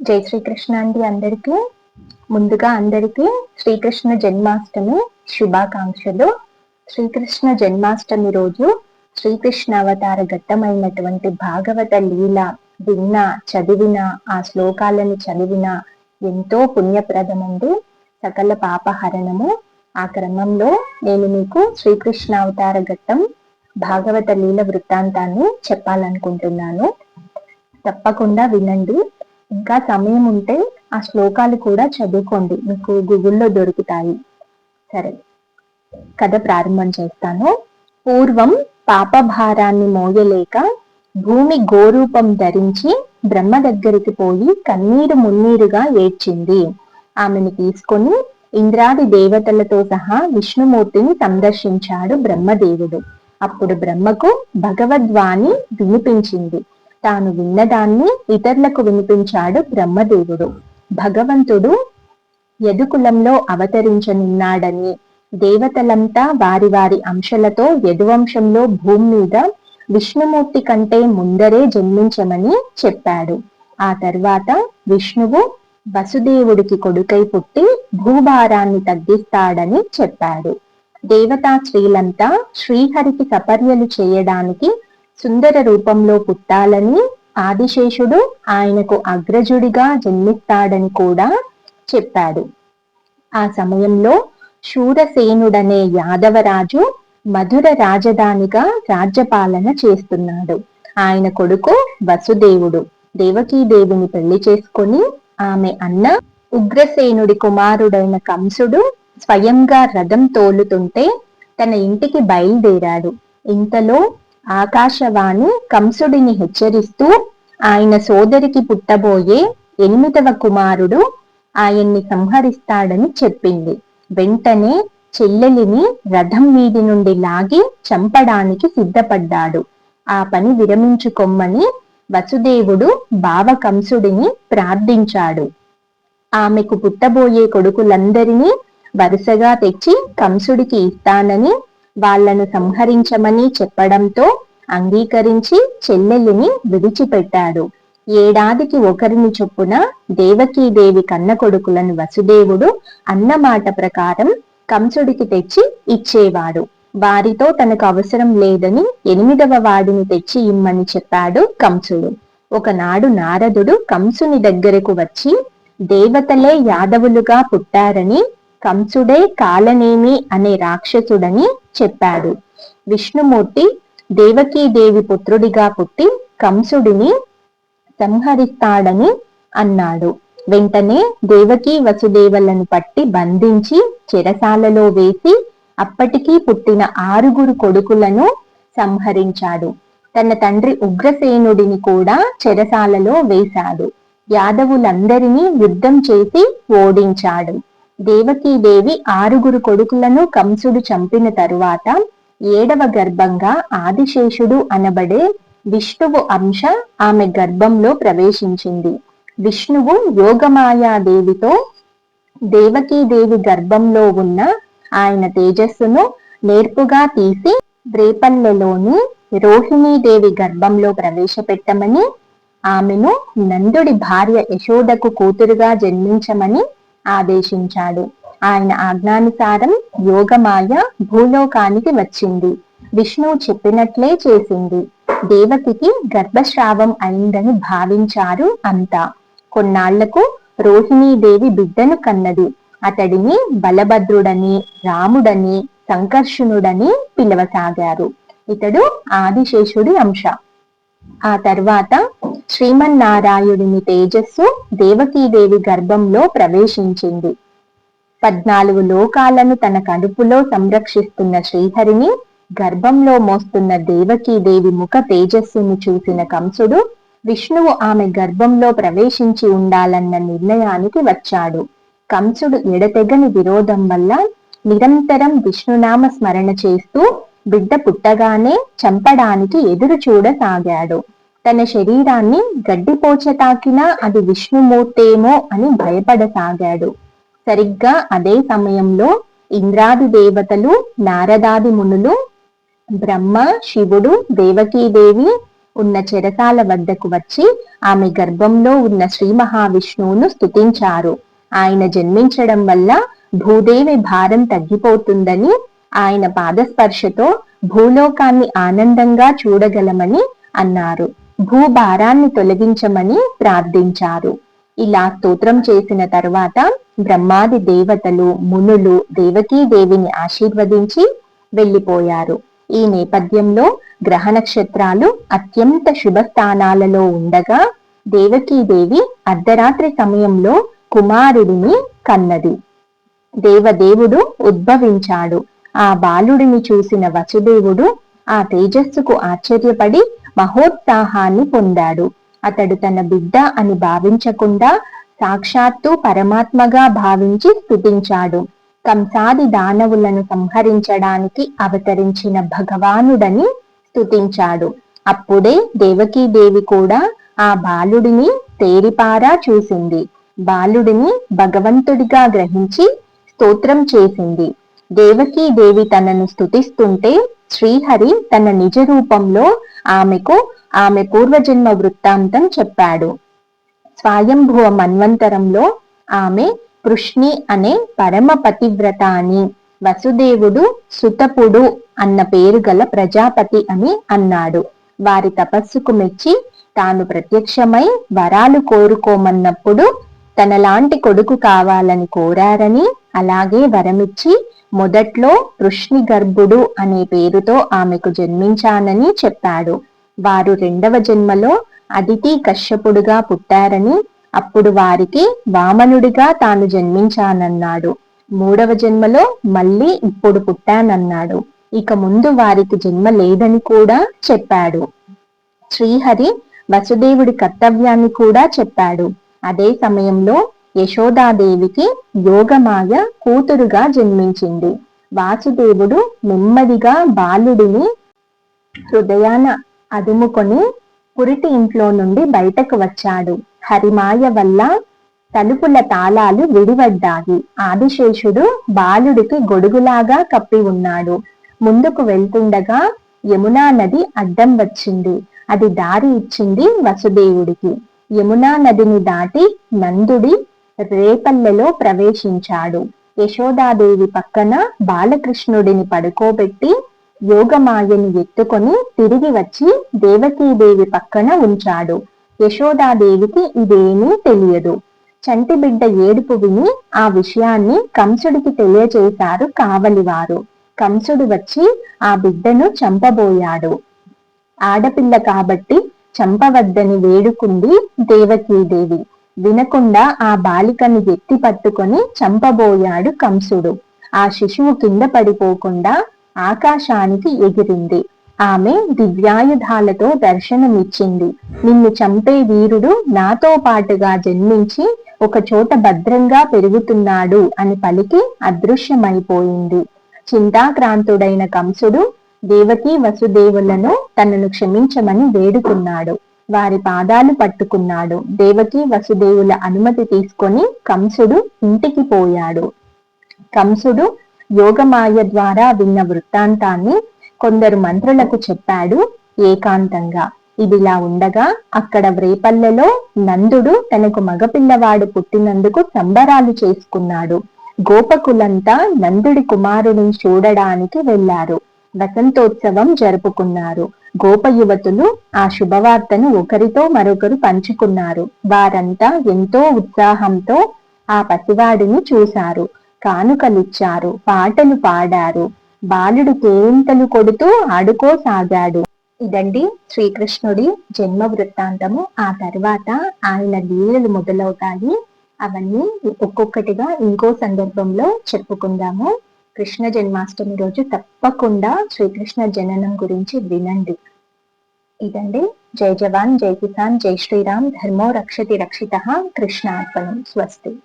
జై శ్రీకృష్ణ అండి అందరికీ. ముందుగా అందరికీ శ్రీకృష్ణ జన్మాష్టమి శుభాకాంక్షలు. శ్రీకృష్ణ జన్మాష్టమి రోజు శ్రీకృష్ణ అవతార ఘట్టమైనటువంటి భాగవత లీల విన్న చదివిన ఆ శ్లోకాలను చదివిన ఎంతో పుణ్యప్రదమండి. సకల పాపహరణము. ఆ క్రమంలో నేను మీకు శ్రీకృష్ణ అవతార ఘట్టం భాగవత లీల వృత్తాంతాన్ని చెప్పాలనుకుంటున్నాను. తప్పకుండా వినండి. ఇంకా సమయం ఉంటే ఆ శ్లోకాలు కూడా చదువుకోండి. మీకు గూగుల్లో దొరుకుతాయి. సరే. కథ ప్రారంభం చేస్తాను. పూర్వం పాపభారాన్ని మోయలేక భూమి గోరూపం ధరించి బ్రహ్మ దగ్గరికి పోయి కన్నీరు మున్నీరుగా ఏడ్చింది. ఆమెను తీసుకొని ఇంద్రాది దేవతలతో సహా విష్ణుమూర్తిని సందర్శించాడు బ్రహ్మదేవుడు. అప్పుడు బ్రహ్మకు భగవద్వాణి వినిపించింది. తాను విన్నదాన్ని ఇతరులకు వినిపించాడు బ్రహ్మదేవుడు. భగవంతుడు యదుకులంలో అవతరించనున్నాడని దేవతలంతా వారి వారి అంశలతో యదువంశంలో భూమి మీద విష్ణుమూర్తి కంటే ముందరే జన్మించమని చెప్పాడు. ఆ తర్వాత విష్ణువు వసుదేవుడికి కొడుకై పుట్టి భూభారాన్ని తగ్గిస్తాడని చెప్పాడు. దేవతా స్త్రీలంతా శ్రీహరికి సపర్యలు చేయడానికి సుందర రూపంలో పుట్టాలని ఆదిశేషుడు ఆయనకు అగ్రజుడిగా జన్మిస్తాడని కూడా చెప్పాడు. ఆ సమయంలో శూరసేనుడనే యాదవరాజు మధుర రాజధానిగా రాజ్యపాలన చేస్తున్నాడు. ఆయన కొడుకు వసుదేవుడు. దేవకీదేవిని పెళ్ళి చేసుకొని ఆమె అన్న ఉగ్రసేనుడి కుమారుడైన కంసుడు స్వయంగా రథం తోలుతుంటే తన ఇంటికి బయలుదేరాడు. ఇంతలో ఆకాశవాణి కంసుడిని హెచ్చరిస్తూ ఆయన సోదరికి పుట్టబోయే ఎనిమిదవ కుమారుడు ఆయన్ని సంహరిస్తాడని చెప్పింది. వెంటనే చెల్లెలిని రథం మీది నుండి లాగి చంపడానికి సిద్ధపడ్డాడు. ఆ పని విరమించుకొమ్మని వసుదేవుడు బావ కంసుడిని ప్రార్థించాడు. ఆమెకు పుట్టబోయే కొడుకులందరినీ వరుసగా తెచ్చి కంసుడికి ఇస్తానని వాళ్ళను సంహరించమని చెప్పడంతో అంగీకరించి చెల్లెలిని విడిచిపెట్టాడు. ఏడాదికి ఒకరిని చొప్పున దేవకీదేవి కన్న కొడుకులను వసుదేవుడు అన్నమాట ప్రకారం కంసుడికి తెచ్చి ఇచ్చేవాడు. వారితో తనకు అవసరం లేదని ఎనిమిదవ వాడిని తెచ్చి ఇమ్మని చెప్పాడు కంసుడు. ఒకనాడు నారదుడు కంసుని దగ్గరకు వచ్చి దేవతలే యాదవులుగా పుట్టారని కంసుడే కాలనేమి అనే రాక్షసుడని చెప్పాడు. విష్ణుమూర్తి దేవకీదేవి పుత్రుడిగా పుట్టి కంసుడిని సంహరిస్తాడని అన్నాడు. వెంటనే దేవకీ వసుదేవులను పట్టి బంధించి చెరసాలలో వేసి అప్పటికీ పుట్టిన ఆరుగురు కొడుకులను సంహరించాడు. తన తండ్రి ఉగ్రసేనుడిని కూడా చెరసాలలో వేశాడు. యాదవులందరినీ యుద్ధం చేసి ఓడించాడు. దేవకీదేవి ఆరుగురు కొడుకులను కంసుడు చంపిన తరువాత ఏడవ గర్భంగా ఆదిశేషుడు అనబడే విష్ణువు అంశ ఆమె గర్భంలో ప్రవేశించింది. విష్ణువు యోగమాయాదేవితో దేవకీదేవి గర్భంలో ఉన్న ఆయన తేజస్సును నేర్పుగా తీసి రేపల్లెలోని రోహిణీదేవి గర్భంలో ప్రవేశపెట్టమని ఆమెను నందుడి భార్య యశోదకు కూతురుగా జన్మించమని ఆదేశించాడు. ఆయన ఆజ్ఞానుసారం యోగమాయ భూలోకానికి వచ్చింది. విష్ణువు చెప్పినట్లే చేసింది. దేవకికి గర్భస్రావం అయిందని భావించారు అంతా. కొన్నాళ్ళకు రోహిణీదేవి బిడ్డను కన్నది. అతడిని బలభద్రుడని రాముడని సంకర్షణుడని పిలవసాగారు. ఇతడు ఆదిశేషుడి అంశ. ఆ తర్వాత శ్రీమన్నారాయుడిని తేజస్సు దేవకీదేవి గర్భంలో ప్రవేశించింది. పద్నాలుగు లోకాలను తన కడుపులో సంరక్షిస్తున్న శ్రీహరిని గర్భంలో మోస్తున్న దేవకీదేవి ముఖ తేజస్సును చూసిన కంసుడు విష్ణువు ఆమె గర్భంలో ప్రవేశించి ఉండాలన్న నిర్ణయానికి వచ్చాడు. కంసుడు ఎడతెగని విరోధం వల్ల నిరంతరం విష్ణునామ స్మరణ చేస్తూ బిడ్డ పుట్టగానే చంపడానికి ఎదురు చూడసాగాడు తన శరీరాన్ని గడ్డిపోచ తాకినా అది విష్ణుమూర్తేమో అని భయపడసాగాడు. సరిగ్గా అదే సమయంలో ఇంద్రాది దేవతలు నారదాది మునులు బ్రహ్మ శివుడు దేవకీదేవి ఉన్న చెరసాల వద్దకు వచ్చి ఆమె గర్భంలో ఉన్న శ్రీ మహావిష్ణువును స్తుతించారు. ఆయన జన్మించడం వల్ల భూదేవి భారం తగ్గిపోతుందని ఆయన పాదస్పర్శతో భూలోకాన్ని ఆనందంగా చూడగలమని అన్నారు. భూభారాన్ని తొలగించమని ప్రార్థించారు. ఇలా స్తోత్రం చేసిన తరువాత బ్రహ్మాది దేవతలు మునులు దేవిని ఆశీర్వదించి వెళ్ళిపోయారు ఈ నేపథ్యంలో గ్రహ నక్షత్రాలు అత్యంత శుభ స్థానాలలో ఉండగా దేవకీదేవి అర్ధరాత్రి సమయంలో కుమారుడిని కన్నది. దేవదేవుడు ఉద్భవించాడు. ఆ బాలుడిని చూసిన వసుదేవుడు ఆ తేజస్సుకు ఆశ్చర్యపడి మహోత్సాహాన్ని పొందాడు. అతడు తన బిడ్డ అని భావించకుండా సాక్షాత్తు పరమాత్మగా భావించి స్థుతించాడు. కంసాది దానవులను సంహరించడానికి అవతరించిన భగవానుడని స్థుతించాడు. అప్పుడే దేవకీదేవి కూడా ఆ బాలుడిని తేరిపారా చూసింది. బాలుడిని భగవంతుడిగా గ్రహించి స్తోత్రం చేసింది. దేవకీదేవి తనను స్థుతిస్తుంటే శ్రీహరి తన నిజ రూపంలో ఆమెకు ఆమె పూర్వజన్మ వృత్తాంతం చెప్పాడు. స్వయంభువ మన్వంతరంలో ఆమె కృష్ణి అనే పరమ పతివ్రత అని వసుదేవుడు సుతపుడు అన్న పేరు గల ప్రజాపతి అని అన్నాడు. వారి తపస్సుకు మెచ్చి తాను ప్రత్యక్షమై వరాలు కోరుకోమన్నప్పుడు తనలాంటి కొడుకు కావాలని కోరారని అలాగే వరమిచ్చి మొదట్లో వృష్ణి గర్భుడు అనే పేరుతో ఆమెకు జన్మించానని చెప్పాడు. వారు రెండవ జన్మలో అదితి కశ్యపుడుగా పుట్టారని అప్పుడు వారికి వామనుడిగా తాను జన్మించానన్నాడు. మూడవ జన్మలో మళ్ళీ ఇప్పుడు పుట్టానన్నాడు. ఇక ముందు వారికి జన్మ లేదని కూడా చెప్పాడు. శ్రీహరి వసుదేవుడి కర్తవ్యాన్ని కూడా చెప్పాడు. అదే సమయంలో యశోదాదేవికి యోగమాయ కూతురుగా జన్మించింది. వాసుదేవుడు నెమ్మదిగా బాలుడిని హృదయాన అదుముకొని పురిటి ఇంట్లో నుండి బయటకు వచ్చాడు. హరిమాయ వల్ల తలుపుల తాళాలు విడివడ్డాయి. ఆదిశేషుడు బాలుడికి గొడుగులాగా కప్పి ఉన్నాడు. ముందుకు వెళ్తుండగా యమునా నది అడ్డం వచ్చింది. అది దారి ఇచ్చింది వసుదేవుడికి. యమునా నదిని దాటి నందుడి రేపల్లెలో ప్రవేశించాడు. యశోదాదేవి పక్కన బాలకృష్ణుడిని పడుకోబెట్టి యోగమాయని ఎత్తుకొని తిరిగి వచ్చి దేవకీదేవి పక్కన ఉంచాడు. యశోదాదేవికి ఇదేమీ తెలియదు. చంటి బిడ్డ ఏడుపు విని ఆ విషయాన్ని కంసుడికి తెలియచేశారు కావలివారు. కంసుడు వచ్చి ఆ బిడ్డను చంపబోయాడు. ఆడపిల్ల కాబట్టి చంపవద్దని వేడుకుంది దేవకీదేవి. వినకుండా ఆ బాలికను ఎత్తి పట్టుకొని చంపబోయాడు కంసుడు. ఆ శిశువు కింద పడిపోకుండా ఆకాశానికి ఎగిరింది. ఆమె దివ్యాయుధాలతో దర్శనమిచ్చింది. నిన్ను చంపే వీరుడు నాతో పాటుగా జన్మించి ఒక చోట భద్రంగా పెరుగుతున్నాడు అని పలికి అదృశ్యమైపోయింది. చింతాక్రాంతుడైన కంసుడు దేవకి వసుదేవులను తనను క్షమించమని వేడుకున్నాడు. వారి పాదాలు పట్టుకున్నాడు. దేవకి వసుదేవుల అనుమతి తీసుకొని కంసుడు ఇంటికి పోయాడు. కంసుడు యోగమాయ ద్వారా విన్న వృత్తాంతాన్ని కొందరు మంత్రులకు చెప్పాడు ఏకాంతంగా. ఇదిలా ఉండగా అక్కడ వ్రేపల్లెలో నందుడు తనకు మగపిల్లవాడు పుట్టినందుకు సంబరాలు చేసుకున్నాడు. గోపకులంతా నందుడి కుమారుని చూడడానికి వెళ్ళారు వసంతోత్సవం జరుపుకున్నారు. గోప యువతులు ఆ శుభవార్తను ఒకరితో మరొకరు పంచుకున్నారు. వారంతా ఎంతో ఉత్సాహంతో ఆ పసివాడిని చూశారు. కానుకలిచ్చారు పాటలు పాడారు. బాలుడు కేరింతలు కొడుతూ ఆడుకోసాగాడు ఇదండి శ్రీకృష్ణుడి జన్మ వృత్తాంతము. ఆ తర్వాత ఆయన లీలలు మొదలవుతాయి. అవన్నీ ఒక్కొక్కటిగా ఇంకో సందర్భంలో చెప్పుకుందాము. కృష్ణ జన్మాష్టమి రోజు తప్పకుండా శ్రీకృష్ణ జననం గురించి వినండి. ఇదండి. జై జవాన్ జై కిసాన్ జై శ్రీరామ్ ధర్మో రక్షతి రక్షిత కృష్ణార్పణం. స్వస్తి.